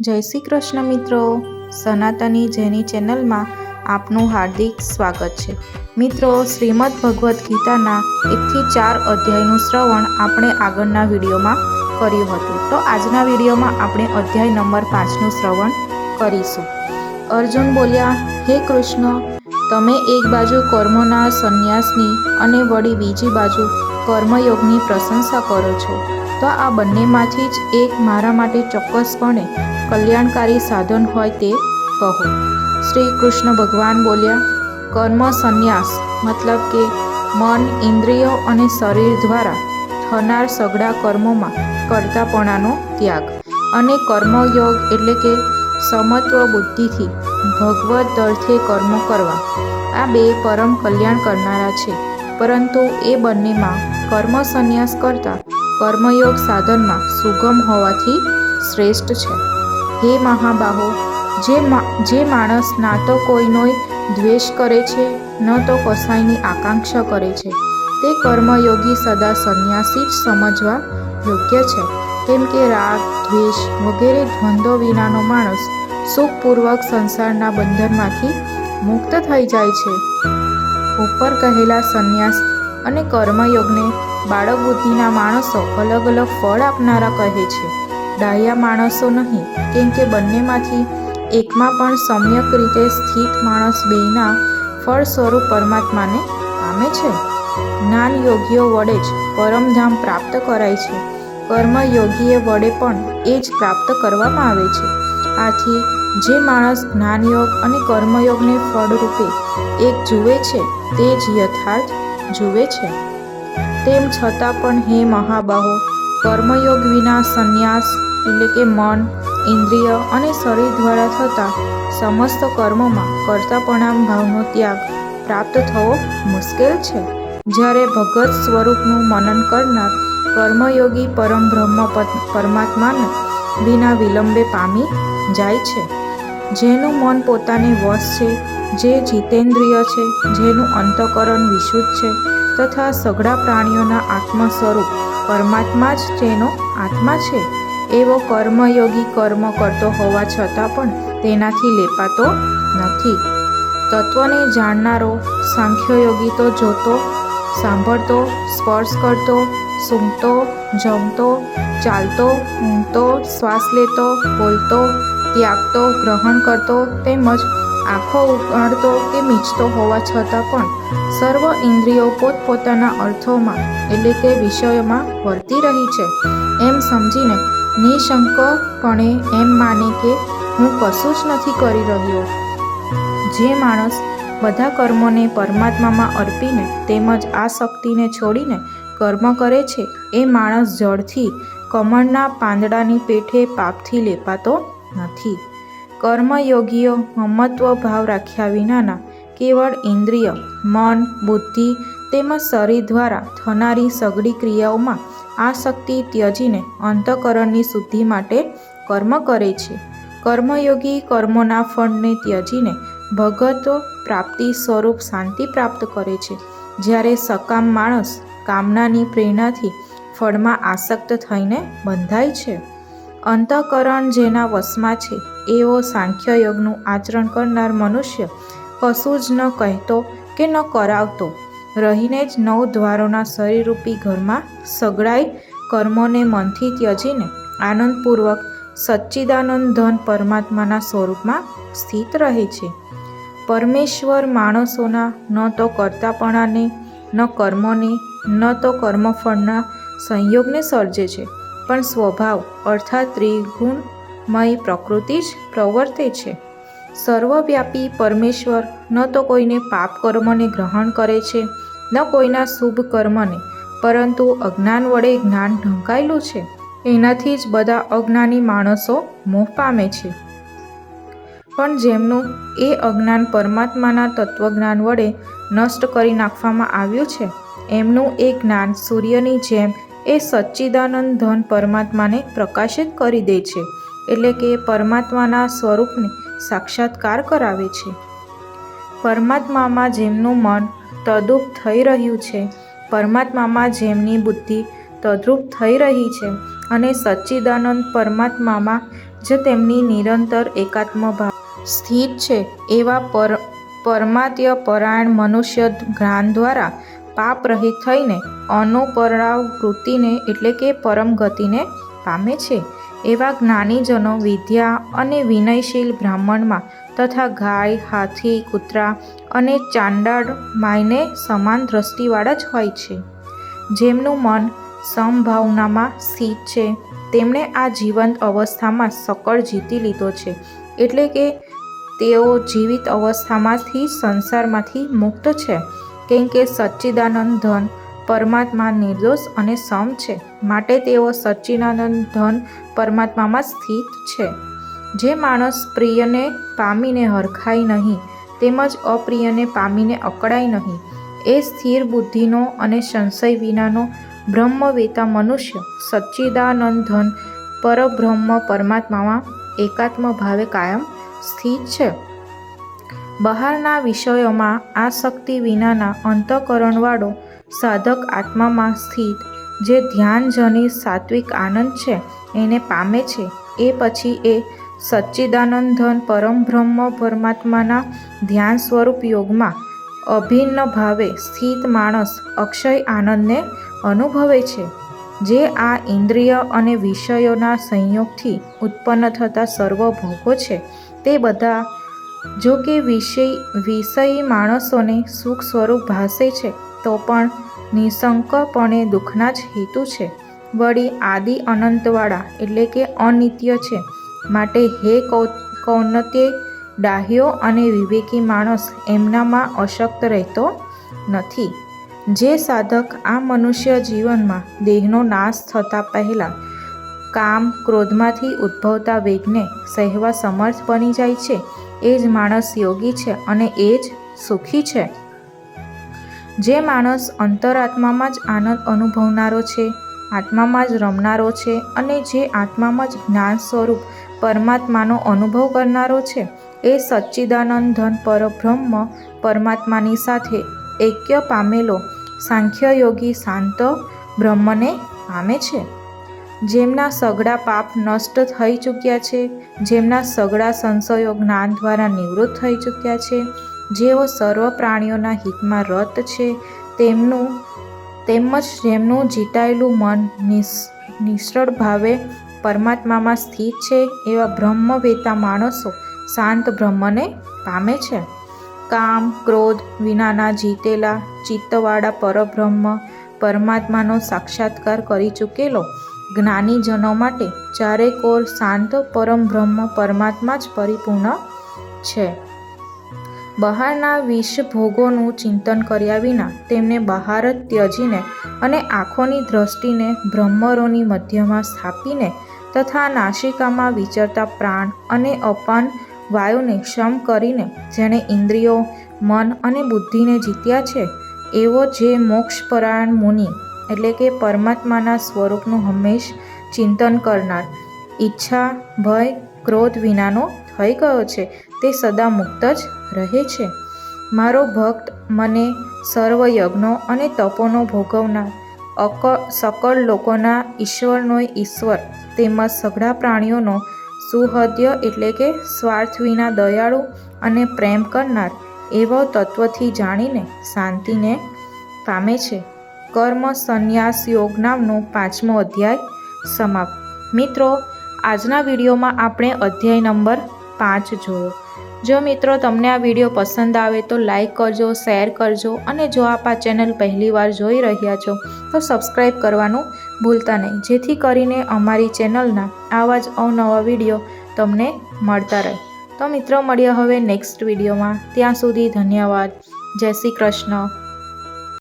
જય શ્રી કૃષ્ણ મિત્રો. સનાતની જેની ચેનલમાં આપનું હાર્દિક સ્વાગત છે. મિત્રો, શ્રીમદ ભગવદ્ ગીતાના એકથી ચાર અધ્યાયનું શ્રવણ આપણે આગળના વિડીયોમાં કર્યું હતું. તો આજના વિડીયોમાં આપણે અધ્યાય નંબર પાંચનું શ્રવણ કરીશું. અર્જુન બોલ્યા, હે કૃષ્ણ, તમે એક બાજુ કર્મોના સંન્યાસની અને વળી બીજી બાજુ કર્મયોગની પ્રશંસા કરો છો. તો આ બંનેમાંથી જ એક મારા માટે ચોક્કસપણે કલ્યાણકારી સાધન હોય તે કહો. શ્રી કૃષ્ણ ભગવાન બોલ્યા, કર્મ સંન્યાસ, મતલબ કે મન, ઇન્દ્રિયો અને શરીર દ્વારા થનાર સઘળા કર્મોમાં કરતાપણાનો ત્યાગ. અને કર્મયોગ એટલે કે સમત્વ બુદ્ધિથી ભગવત અર્થે કર્મો કરવા. આ બે પરમ કલ્યાણ કરનારા છે. પરંતુ એ બંનેમાં કર્મ સંન્યાસ કરતાં કર્મયોગ સાધનમાં સુગમ હોવાથી શ્રેષ્ઠ છે. હે મહાબાહો, જે જે માણસ ના તો કોઈનો દ્વેષ કરે છે, ન તો કસાઈની આકાંક્ષા કરે છે. તે કર્મયોગી સદા સંન્યાસી જ સમજવા યોગ્ય છે. કેમ કે રાગ, દ્વેષ વગેરે ધ્વંદો વિનાનો માણસ સુખપૂર્વક સંસારના બંધનમાંથી મુક્ત થઈ જાય છે. ઉપર કહેલા સંન્યાસ અને કર્મયોગને બાળક બુદ્ધિના માણસો અલગ અલગ ફળ આપનારા કહે છે. ડાહ્યા માણસો નહીં, કેમ કે બંનેમાંથી એકમાં પણ સમ્યક રીતે સ્થિત માણસ બેના ફળ સ્વરૂપ પરમાત્માને પામે છે. જ્ઞાન યોગીઓ વડે જ પરમધામ પ્રાપ્ત કરાય છે. કર્મ યોગીએ વડે પણ એ જ પ્રાપ્ત કરવામાં આવે છે. આથી જે માણસ જ્ઞાનયોગ અને કર્મયોગને ફળરૂપે એક જુએ છે, તે જ યથાર્થ જુએ છે. તેમ છતાં પણ હે મહાબાહો, કર્મયોગ વિના સંન્યાસ એટલે કે મન, ઇન્દ્રિય અને શરીર દ્વારા થતા સમસ્ત કર્મોમાં કરતાપણામ ભાવનો ત્યાગ પ્રાપ્ત થવો મુશ્કેલ છે. જ્યારે ભગત સ્વરૂપનું મનન કરનાર કર્મયોગી પરમ બ્રહ્મ પરમાત્માને વિના વિલંબે પામી જાય છે. જેનું મન પોતાને વશ છે, જે જીતેન્દ્રિય છે, જેનું અંતકરણ વિશુદ્ધ છે તથા સઘળા પ્રાણીઓના આત્મ સ્વરૂપ. પરમાત્મા જ તેનો આત્મા છે. એવો કર્મયોગી કર્મ કરતો હોવા છતાં પણ તેનાથી લેપાતો નથી. તત્વને જાણનારો, સાંખ્યયોગી તો જોતો, સાંભળતો, સ્પર્શ કરતો, સૂંઘતો, જમતો, ચાલતો, ઊંઘતો, શ્વાસ લેતો, બોલતો, ત્યાગતો, ગ્રહણ કરતો તેમજ આંખો ઉગાડતો કે મીચતો હોવા છતાં પણ સર્વ ઇન્દ્રિયો પોતપોતાના અર્થોમાં એટલે કે વિષયોમાં વર્તી રહી છે. એમ સમજીને નિશંકપણે એમ માને કે હું કશું જ નથી કરી રહ્યો. જે માણસ બધા કર્મોને પરમાત્મામાં અર્પીને તેમજ આ શક્તિને છોડીને કર્મ કરે છે, એ માણસ જળથી કમળના પાંદડાની પેઠે પાપથી લેપાતો નથી. કર્મયોગીઓ મમત્વ ભાવ રાખ્યા વિનાના કેવળ ઇન્દ્રિય, મન, બુદ્ધિ તેમજ શરીર દ્વારા થનારી સઘળી ક્રિયાઓમાં આ શક્તિ ત્યજીને અંતકરણની શુદ્ધિ માટે કર્મ કરે છે. કર્મયોગી કર્મોના ફળને ત્યજીને ભગત પ્રાપ્તિ સ્વરૂપ શાંતિ પ્રાપ્ત કરે છે. જ્યારે સકામ માણસ કામનાની પ્રેરણાથી ફળમાં આસક્ત થઈને બંધાય છે. અંતઃકરણ જેના વશમાં છે, એવો સાંખ્યયોગનું આચરણ કરનાર મનુષ્ય કશું જ ન કહેતો કે ન કરાવતો. રહીને જ નવ દ્વારોના શરીરરૂપી ઘરમાં સગડાઈ કર્મોને મનથી ત્યજીને આનંદપૂર્વક સચ્ચિદાનંદ ધન પરમાત્માના સ્વરૂપમાં સ્થિત રહે છે. પરમેશ્વર માણસોના ન તો કરતાપણાને, ન કર્મોને, ન તો કર્મફળના સંયોગને સર્જે છે. પણ સ્વભાવ અર્થાત ત્રિગુણમય પ્રકૃતિ જ પ્રવર્તે છે. સર્વવ્યાપી પરમેશ્વર ન તો કોઈને પાપ કર્મને ગ્રહણ કરે છે, ન કોઈના શુભ કર્મને, પરંતુ અજ્ઞાન વડે જ્ઞાન ઢંકાયેલું છે. એનાથી જ બધા અજ્ઞાની માણસો મોહ પામે છે. પણ જેમનું એ અજ્ઞાન પરમાત્માના તત્વજ્ઞાન વડે નષ્ટ કરી નાખવામાં આવ્યું છે, એમનું એ જ્ઞાન સૂર્યની જેમ એ સચ્ચિદાનંદ ધન પરમાત્માને પ્રકાશિત કરી દે છે, એટલે કે પરમાત્માના સ્વરૂપને સાક્ષાત્કાર કરાવે છે. પરમાત્મામાં જેમનું મન તદુપ થઈ રહ્યું છે, પરમાત્મામાં જેમની બુદ્ધિ તદ્રુપ થઈ રહી છે અને સચ્ચિદાનંદ પરમાત્મામાં જે તેમની નિરંતર એકાત્મ ભાવ સ્થિત છે, એવા પર પરમાત્ય પરાયણ મનુષ્ય જ્ઞાન દ્વારા પાપ રહિત થઈને અનુપરાવ વૃત્તિને એટલે કે પરમ ગતિને પામે છે. એવા જ્ઞાનીજનો વિદ્યા અને વિનયશીલ બ્રાહ્મણમાં તથા ગાય, હાથી, કૂતરા અને ચાંડાળ માયને સમાન દ્રષ્ટિવાળા જ હોય છે. જેમનું મન સમભાવનામાં સ્થિત છે, તેમણે આ જીવંત અવસ્થામાં સકળ જીતી લીધો છે. એટલે કે તેઓ જીવિત અવસ્થામાંથી, સંસારમાંથી મુક્ત છે. કેમ કે સચ્ચિદાનંદ ધન પરમાત્મા નિર્દોષ અને સમ છે. માટે તેઓ સચ્ચિદાનંદ ધન પરમાત્મામાં સ્થિત છે. જે માણસ પ્રિયને પામીને હરખાય નહીં, તેમજ અપ્રિયને પામીને અકળાય નહીં, એ સ્થિર બુદ્ધિનો અને સંશય વિનાનો બ્રહ્મવેતા મનુષ્ય સચ્ચિદાનંદ ધન પરબ્રહ્મ પરમાત્મામાં એકાત્મ ભાવે કાયમ સ્થિત છે. બહારના વિષયોમાં આસક્તિ વિનાના અંતઃકરણવાળો સાધક આત્મામાં સ્થિત, જે ધ્યાનજની સાત્વિક આનંદ છે, એને પામે છે. એ પછી એ સચ્ચિદાનંદ ધન પરમ બ્રહ્મ પરમાત્માના ધ્યાન સ્વરૂપ યોગમાં અભિન્ન ભાવે સ્થિત માણસ અક્ષય આનંદને અનુભવે છે, જે આ ઇન્દ્રિય અને વિષયોના સંયોગથી ઉત્પન્ન થતા સર્વ ભોગો છે. તે બધા જો કે વિષય, વિષયી માણસોને સુખ સ્વરૂપ ભાસે છે, તો પણ નિસંકપણે દુઃખના જ હેતુ છે. વળી આદિ અનંતવાળા એટલે કે અનિત્ય છે. માટે હે કૌ, કૌનતે ડાહ્યો અને વિવેકી માણસ એમનામાં અશક્ત રહેતો નથી. જે સાધક આ મનુષ્ય જીવનમાં દેહનો નાશ થતાં પહેલાં કામ ક્રોધમાંથી ઉદ્ભવતા વેગને સહેવા સમર્થ બની જાય છે એ જ માણસ યોગી છે અને એ જ સુખી છે. જે માણસ અંતરાત્મામાં જ આનંદ અનુભવનારો છે, આત્મામાં જ રમનારો છે અને જે આત્મામાં જ જ્ઞાન સ્વરૂપ પરમાત્માનો અનુભવ કરનારો છે, એ સચ્ચિદાનંદ ધન પરબ્રહ્મ પરમાત્માની સાથે ઐક્ય પામેલો સાંખ્ય યોગી શાંત બ્રહ્મને પામે છે. જેમના સગડા પાપ નષ્ટ થઈ ચૂક્યા છે, જેમના સગડા સંશયો જ્ઞાન દ્વારા નિવૃત્ત થઈ ચૂક્યા છે, જેઓ સર્વ પ્રાણીઓના હિતમાં રત છે, તેમનું, તેમજ જેમનું જીતાયેલું મન નિષ્ફળ ભાવે પરમાત્મામાં સ્થિત છે, એવા બ્રહ્મવેતા માણસો શાંત બ્રહ્મને પામે છે. કામ, ક્રોધ, વિનાના જીતેલા, ચિત્તવાળા પરબ્રહ્મ પરમાત્માનો સાક્ષાત્કાર કરી ચૂકેલો. જ્ઞાનીજનો માટે ચારેક ઓર શાંત, પરમ બ્રહ્મ, પરમાત્મા જ પરિપૂર્ણ છે. બહારના વિષ ભોગોનું ચિંતન કર્યા વિના તેમને બહાર જ ત્યજીને અને આંખોની દ્રષ્ટિને બ્રહ્મરોની મધ્યમાં સ્થાપીને તથા નાસિકામાં વિચરતા પ્રાણ અને અપાન વાયુને ક્ષમ કરીને જેણે ઇન્દ્રિયો, મન અને બુદ્ધિને જીત્યા છે, એવો જે મોક્ષપરાયણ મુનિ એટલે કે પરમાત્માના સ્વરૂપનું હંમેશ ચિંતન કરનાર. ઈચ્છા, ભય, ક્રોધ વિનાનો થઈ ગયો છે? તે સદા મુક્ત જ રહે છે. મારો ભક્ત મને સર્વ યજ્ઞો અને તપોનો ભોગવનાર. અક, સકળ લોકોના ઈશ્વરનો ઈશ્વર. તેમજ સઘળા પ્રાણીઓનો સુહદ્ય એટલે કે સ્વાર્થ વિના દયાળુ અને પ્રેમ કરનાર. એવો તત્વથી જાણીને શાંતિને પામે છે. કર્મ સંન્યાસ યોગ નામનો પાંચમો અધ્યાય સમાપ્ત. મિત્રો, આજના વિડીયોમાં આપણે અધ્યાય નંબર પાંચ જોયો. જો મિત્રો તમને આ વીડિયો પસંદ આવે તો લાઈક કરજો, શેર કરજો અને જો આપ આ ચેનલ પહેલીવાર જોઈ રહ્યા છો તો સબસ્ક્રાઈબ કરવાનું ભૂલતા નહીં. જેથી કરીને અમારી ચેનલના આવા જ અવનવા વીડિયો તમને મળતા રહે. તો મિત્રો, મળીએ હવે નેક્સ્ટ વિડીયોમાં. ત્યાં સુધી ધન્યવાદ. જય શ્રી કૃષ્ણ.